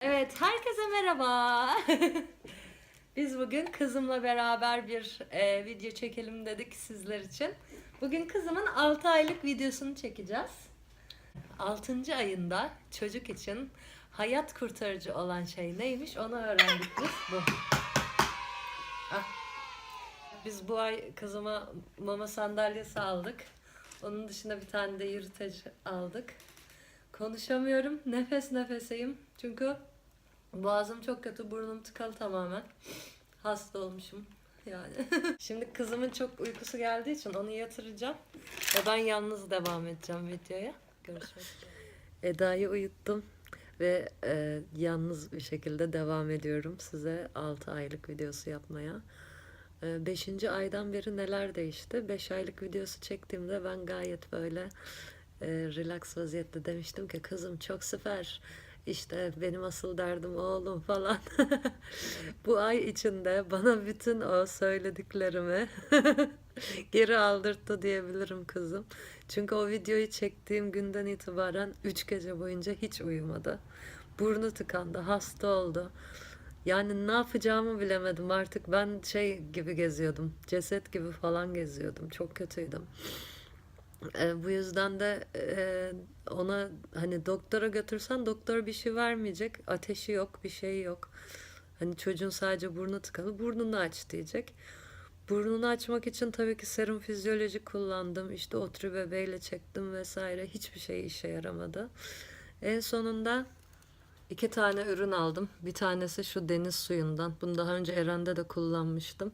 Evet, herkese merhaba. Biz bugün kızımla beraber bir e, video çekelim dedik sizler için. Bugün kızımın 6 aylık videosunu çekeceğiz. 6. ayında çocuk için hayat kurtarıcı olan şey neymiş onu öğrendik biz. Bu. Ah. Biz bu ay kızıma mama sandalyesi aldık. Onun dışında bir tane de yırtıcı aldık. Konuşamıyorum. Nefes nefeseyim. Çünkü boğazım çok kötü. Burnum tıkalı tamamen. Hasta olmuşum yani. Şimdi kızımın çok uykusu geldiği için onu yatıracağım. Ve ben yalnız devam edeceğim videoya. Görüşmek üzere. Eda'yı uyuttum. Ve e, yalnız bir şekilde devam ediyorum size 6 aylık videosu yapmaya. 5. aydan beri neler değişti? 5 aylık videosu çektiğimde ben gayet böyle e, relax vaziyette demiştim ki kızım çok süper. İşte benim asıl derdim oğlum falan. Bu ay içinde bana bütün o söylediklerimi geri aldırttı diyebilirim kızım. Çünkü o videoyu çektiğim günden itibaren 3 gece boyunca hiç uyumadı. Burnu tıkandı, hasta oldu. Yani ne yapacağımı bilemedim artık. Ben şey gibi geziyordum. Ceset gibi falan geziyordum. Çok kötüydüm. E, bu yüzden de e, ona hani doktora götürsen doktor bir şey vermeyecek. Ateşi yok, bir şey yok. Hani çocuğun sadece burnu tıkalı, burnunu aç diyecek. Burnunu açmak için tabii ki serum fizyoloji kullandım. İşte otru bebeğiyle çektim vesaire. Hiçbir şey işe yaramadı. En sonunda iki tane ürün aldım. Bir tanesi şu deniz suyundan. Bunu daha önce Eren'de de kullanmıştım.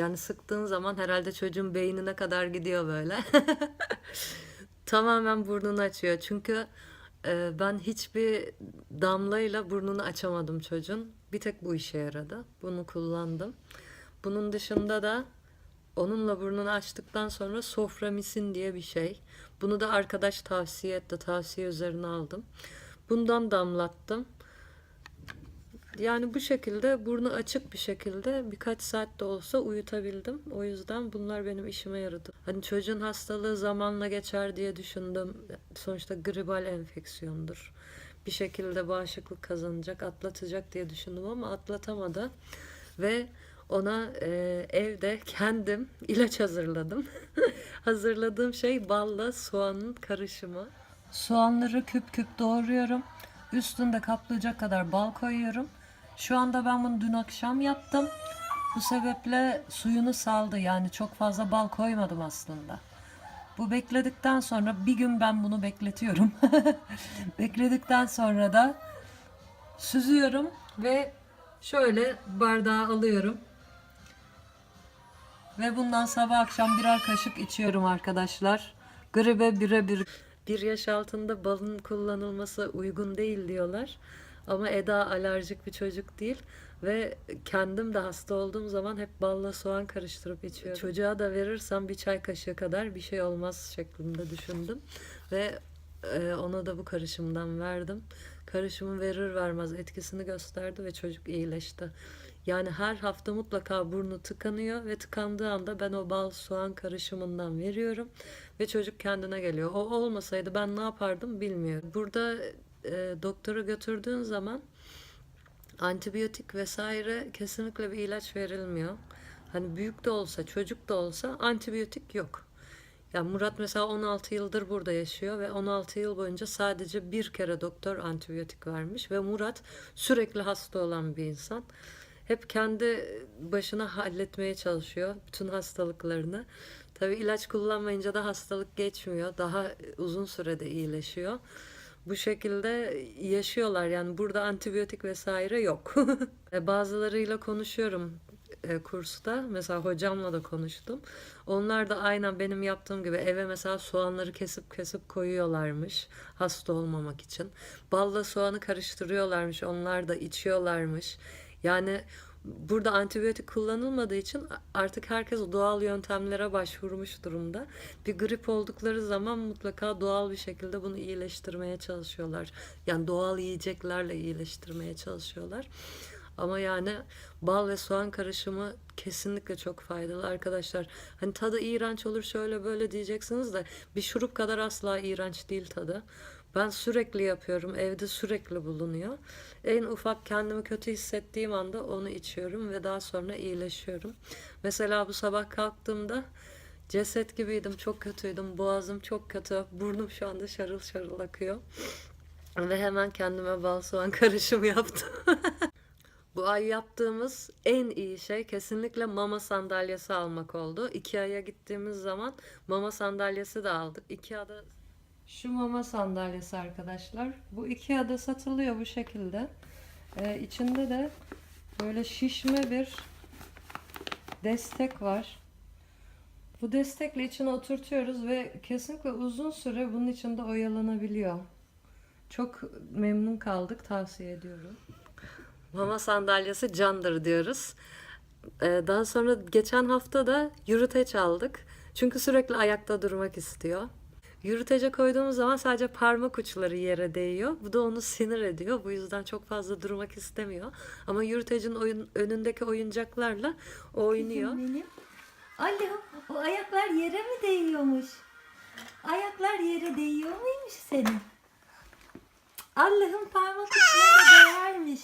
Yani sıktığın zaman herhalde çocuğun beynine kadar gidiyor böyle. Tamamen burnunu açıyor. Çünkü e, ben hiçbir damlayla burnunu açamadım çocuğun. Bir tek bu işe yaradı. Bunu kullandım. Bunun dışında da onunla burnunu açtıktan sonra soframisin diye bir şey. Bunu da arkadaş tavsiye etti. Tavsiye üzerine aldım. Bundan damlattım. Yani bu şekilde burnu açık bir şekilde birkaç saat de olsa uyutabildim. O yüzden bunlar benim işime yaradı. Hani çocuğun hastalığı zamanla geçer diye düşündüm. Sonuçta gribal enfeksiyondur. Bir şekilde bağışıklık kazanacak, atlatacak diye düşündüm ama atlatamadı. Ve ona e, evde kendim ilaç hazırladım. Hazırladığım şey balla soğanın karışımı. Soğanları küp küp doğruyorum. Üstünde kaplayacak kadar bal koyuyorum. Şu anda ben bunu dün akşam yaptım. Bu sebeple suyunu saldı. Yani çok fazla bal koymadım aslında. Bu bekledikten sonra bir gün ben bunu bekletiyorum. bekledikten sonra da süzüyorum ve şöyle bardağa alıyorum. Ve bundan sabah akşam birer kaşık içiyorum arkadaşlar. Gribe birebir. Bir yaş altında balın kullanılması uygun değil diyorlar. Ama Eda alerjik bir çocuk değil ve kendim de hasta olduğum zaman hep balla soğan karıştırıp içiyorum. Çocuğa da verirsem bir çay kaşığı kadar bir şey olmaz şeklinde düşündüm ve e, ona da bu karışımdan verdim. Karışımı verir vermez etkisini gösterdi ve çocuk iyileşti. Yani her hafta mutlaka burnu tıkanıyor ve tıkandığı anda ben o bal soğan karışımından veriyorum ve çocuk kendine geliyor. O olmasaydı ben ne yapardım bilmiyorum. Burada e, doktora götürdüğün zaman antibiyotik vesaire kesinlikle bir ilaç verilmiyor. Hani büyük de olsa çocuk da olsa antibiyotik yok. Ya Murat mesela 16 yıldır burada yaşıyor ve 16 yıl boyunca sadece bir kere doktor antibiyotik vermiş ve Murat sürekli hasta olan bir insan. Hep kendi başına halletmeye çalışıyor bütün hastalıklarını. Tabii ilaç kullanmayınca da hastalık geçmiyor. Daha uzun sürede iyileşiyor. Bu şekilde yaşıyorlar yani burada antibiyotik vesaire yok. E, Bazılarıyla konuşuyorum e, kursta. Mesela hocamla da konuştum. Onlar da aynen benim yaptığım gibi eve mesela soğanları kesip kesip koyuyorlarmış hasta olmamak için. Balla soğanı karıştırıyorlarmış. Onlar da içiyorlarmış. Yani burada antibiyotik kullanılmadığı için artık herkes doğal yöntemlere başvurmuş durumda. Bir grip oldukları zaman mutlaka doğal bir şekilde bunu iyileştirmeye çalışıyorlar. Yani doğal yiyeceklerle iyileştirmeye çalışıyorlar. Ama yani bal ve soğan karışımı kesinlikle çok faydalı arkadaşlar. Hani tadı iğrenç olur şöyle böyle diyeceksiniz de bir şurup kadar asla iğrenç değil tadı. Ben sürekli yapıyorum. Evde sürekli bulunuyor. En ufak kendimi kötü hissettiğim anda onu içiyorum ve daha sonra iyileşiyorum. Mesela bu sabah kalktığımda ceset gibiydim. Çok kötüydüm. Boğazım çok kötü. Burnum şu anda şarıl şarıl akıyor. Ve hemen kendime bal soğan karışımı yaptım. Bu ay yaptığımız en iyi şey kesinlikle mama sandalyesi almak oldu. Ikea'ya gittiğimiz zaman mama sandalyesi de aldık. Ikea'da şu mama sandalyesi arkadaşlar. Bu Ikea'da satılıyor bu şekilde. Ee, içinde de böyle şişme bir destek var. Bu destekle içine oturtuyoruz ve kesinlikle uzun süre bunun içinde oyalanabiliyor. Çok memnun kaldık. Tavsiye ediyorum. Mama sandalyesi candır diyoruz. Ee, daha sonra geçen hafta da yürüteç aldık. Çünkü sürekli ayakta durmak istiyor. Yürütece koyduğumuz zaman sadece parmak uçları yere değiyor. Bu da onu sinir ediyor. Bu yüzden çok fazla durmak istemiyor. Ama yürütecin oyun, önündeki oyuncaklarla oynuyor. Benim. Alo, o ayaklar yere mi değiyormuş? Ayaklar yere değiyor muymuş senin? Allah'ın parmak uçları değermiş.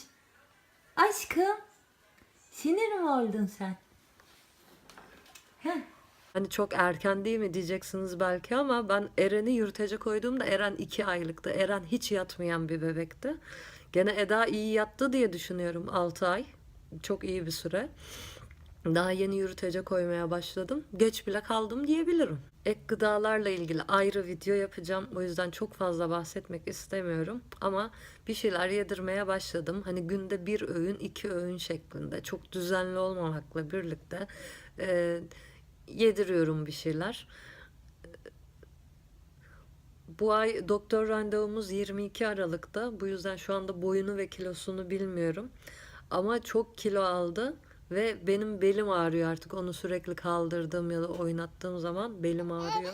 Aşkım, sinir mi oldun sen? Heh. Hani çok erken değil mi diyeceksiniz belki ama ben Eren'i yürütece koyduğumda Eren 2 aylıktı. Eren hiç yatmayan bir bebekti. Gene Eda iyi yattı diye düşünüyorum 6 ay. Çok iyi bir süre. Daha yeni yürütece koymaya başladım. Geç bile kaldım diyebilirim. Ek gıdalarla ilgili ayrı video yapacağım. O yüzden çok fazla bahsetmek istemiyorum. Ama bir şeyler yedirmeye başladım. Hani günde bir öğün, iki öğün şeklinde. Çok düzenli olmamakla birlikte e, yediriyorum bir şeyler. Bu ay doktor randevumuz 22 Aralık'ta. Bu yüzden şu anda boyunu ve kilosunu bilmiyorum. Ama çok kilo aldı ve benim belim ağrıyor artık. Onu sürekli kaldırdığım ya da oynattığım zaman belim ağrıyor.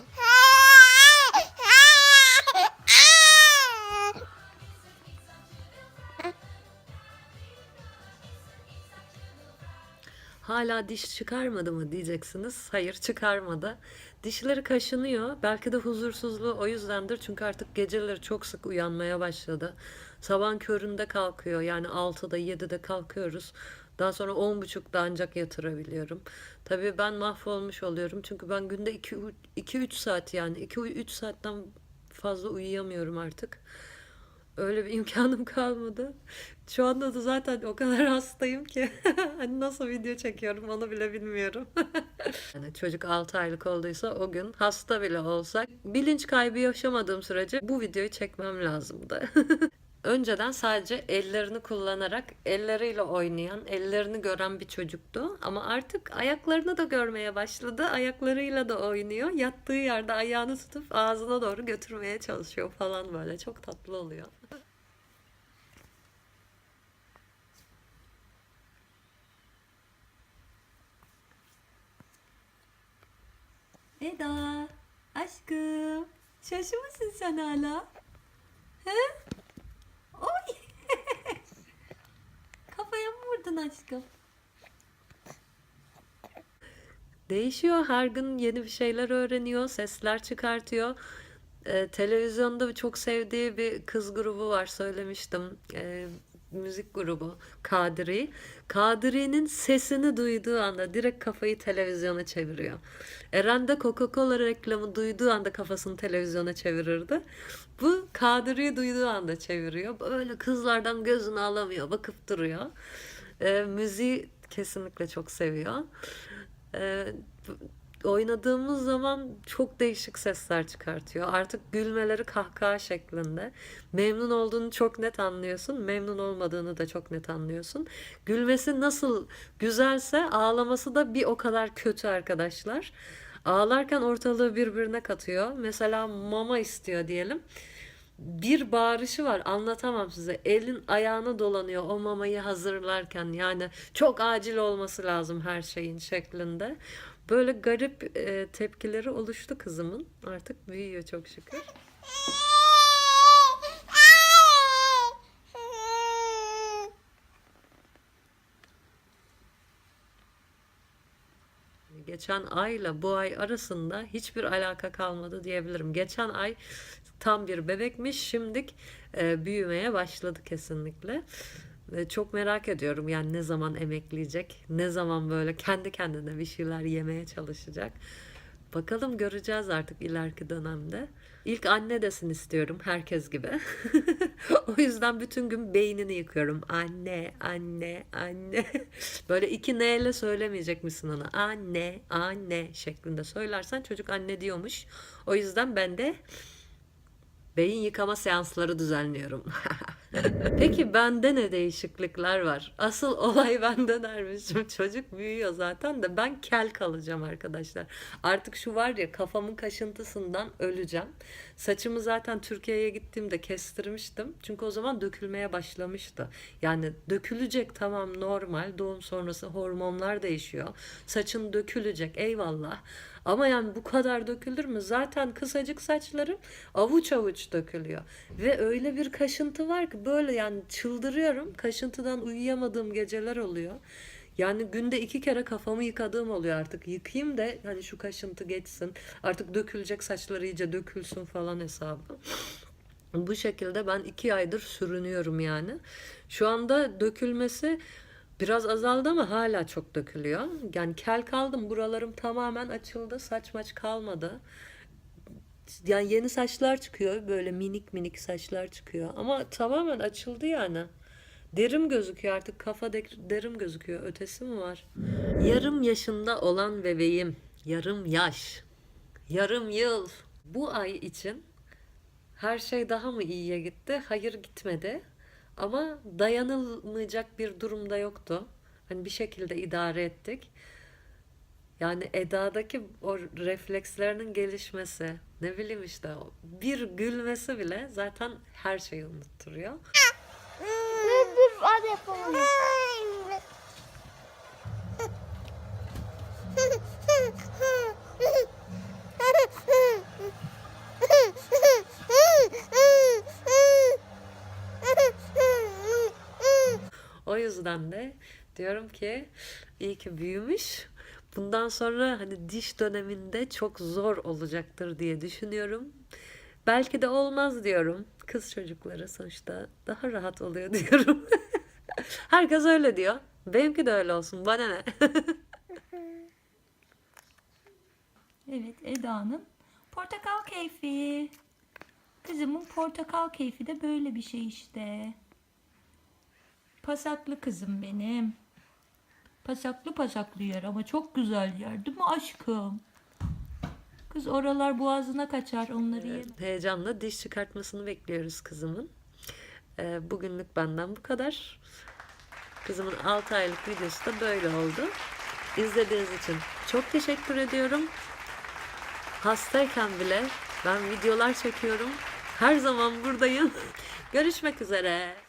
Hala diş çıkarmadı mı diyeceksiniz. Hayır çıkarmadı. Dişleri kaşınıyor. Belki de huzursuzluğu o yüzdendir. Çünkü artık geceleri çok sık uyanmaya başladı. Sabah köründe kalkıyor. Yani 6'da 7'de kalkıyoruz. Daha sonra 10.30'da ancak yatırabiliyorum. Tabii ben mahvolmuş oluyorum. Çünkü ben günde 2-3 saat yani 2-3 saatten fazla uyuyamıyorum artık. Öyle bir imkanım kalmadı. Şu anda da zaten o kadar hastayım ki hani nasıl video çekiyorum onu bile bilmiyorum. yani çocuk 6 aylık olduysa o gün hasta bile olsak bilinç kaybı yaşamadığım sürece bu videoyu çekmem lazımdı. Önceden sadece ellerini kullanarak elleriyle oynayan, ellerini gören bir çocuktu. Ama artık ayaklarını da görmeye başladı. Ayaklarıyla da oynuyor. Yattığı yerde ayağını tutup ağzına doğru götürmeye çalışıyor falan böyle. Çok tatlı oluyor. Eda, aşkım, şaşı mısın sen hala? He? Oy! Kafaya mı vurdun aşkım? Değişiyor. Her gün yeni bir şeyler öğreniyor. Sesler çıkartıyor. Ee, televizyonda çok sevdiği bir kız grubu var. Söylemiştim. Ee, müzik grubu Kadri. Kadri'nin sesini duyduğu anda direkt kafayı televizyona çeviriyor. Eren de Coca-Cola reklamı duyduğu anda kafasını televizyona çevirirdi. Bu Kadri'yi duyduğu anda çeviriyor. Böyle kızlardan gözünü alamıyor, bakıp duruyor. Ee, müziği kesinlikle çok seviyor. Ee, oynadığımız zaman çok değişik sesler çıkartıyor. Artık gülmeleri kahkaha şeklinde. Memnun olduğunu çok net anlıyorsun. Memnun olmadığını da çok net anlıyorsun. Gülmesi nasıl güzelse ağlaması da bir o kadar kötü arkadaşlar. Ağlarken ortalığı birbirine katıyor. Mesela mama istiyor diyelim. Bir bağırışı var anlatamam size. Elin ayağına dolanıyor o mamayı hazırlarken. Yani çok acil olması lazım her şeyin şeklinde. Böyle garip e, tepkileri oluştu kızımın. Artık büyüyor çok şükür. geçen ayla bu ay arasında hiçbir alaka kalmadı diyebilirim. Geçen ay tam bir bebekmiş. Şimdik e, büyümeye başladı kesinlikle. Çok merak ediyorum yani ne zaman emekleyecek, ne zaman böyle kendi kendine bir şeyler yemeye çalışacak. Bakalım göreceğiz artık ileriki dönemde. İlk anne desin istiyorum herkes gibi. o yüzden bütün gün beynini yıkıyorum. Anne, anne, anne. Böyle iki ne ile söylemeyecek misin ona? Anne, anne şeklinde söylersen çocuk anne diyormuş. O yüzden ben de beyin yıkama seansları düzenliyorum. Peki bende ne değişiklikler var? Asıl olay bende dermişim. Çocuk büyüyor zaten de ben kel kalacağım arkadaşlar. Artık şu var ya kafamın kaşıntısından öleceğim. Saçımı zaten Türkiye'ye gittiğimde kestirmiştim. Çünkü o zaman dökülmeye başlamıştı. Yani dökülecek tamam normal. Doğum sonrası hormonlar değişiyor. Saçın dökülecek eyvallah. Ama yani bu kadar dökülür mü? Zaten kısacık saçlarım avuç avuç dökülüyor. Ve öyle bir kaşıntı var ki böyle yani çıldırıyorum. Kaşıntıdan uyuyamadığım geceler oluyor. Yani günde iki kere kafamı yıkadığım oluyor artık. Yıkayayım da hani şu kaşıntı geçsin. Artık dökülecek saçları iyice dökülsün falan hesabı. Bu şekilde ben iki aydır sürünüyorum yani. Şu anda dökülmesi biraz azaldı ama hala çok dökülüyor. Yani kel kaldım. Buralarım tamamen açıldı. Saç maç kalmadı. Yani yeni saçlar çıkıyor. Böyle minik minik saçlar çıkıyor. Ama tamamen açıldı yani. Derim gözüküyor artık kafa de- derim gözüküyor. Ötesi mi var? Yarım yaşında olan bebeğim. Yarım yaş. Yarım yıl. Bu ay için her şey daha mı iyiye gitti? Hayır gitmedi. Ama dayanılmayacak bir durumda yoktu. Hani bir şekilde idare ettik. Yani Eda'daki o reflekslerinin gelişmesi, ne bileyim işte o bir gülmesi bile zaten her şeyi unutturuyor. Dur dur hadi yapalım. yüzden de diyorum ki iyi ki büyümüş. Bundan sonra hani diş döneminde çok zor olacaktır diye düşünüyorum. Belki de olmaz diyorum. Kız çocukları sonuçta daha rahat oluyor diyorum. Herkes öyle diyor. Benimki de öyle olsun. Bana ne? Evet Eda'nın portakal keyfi. Kızımın portakal keyfi de böyle bir şey işte. Pasaklı kızım benim. Pasaklı pasaklı yer ama çok güzel yer değil mi aşkım? Kız oralar boğazına kaçar onları yeme. Heyecanla diş çıkartmasını bekliyoruz kızımın. Ee, bugünlük benden bu kadar. Kızımın 6 aylık videosu da böyle oldu. İzlediğiniz için çok teşekkür ediyorum. Hastayken bile ben videolar çekiyorum. Her zaman buradayım. Görüşmek üzere.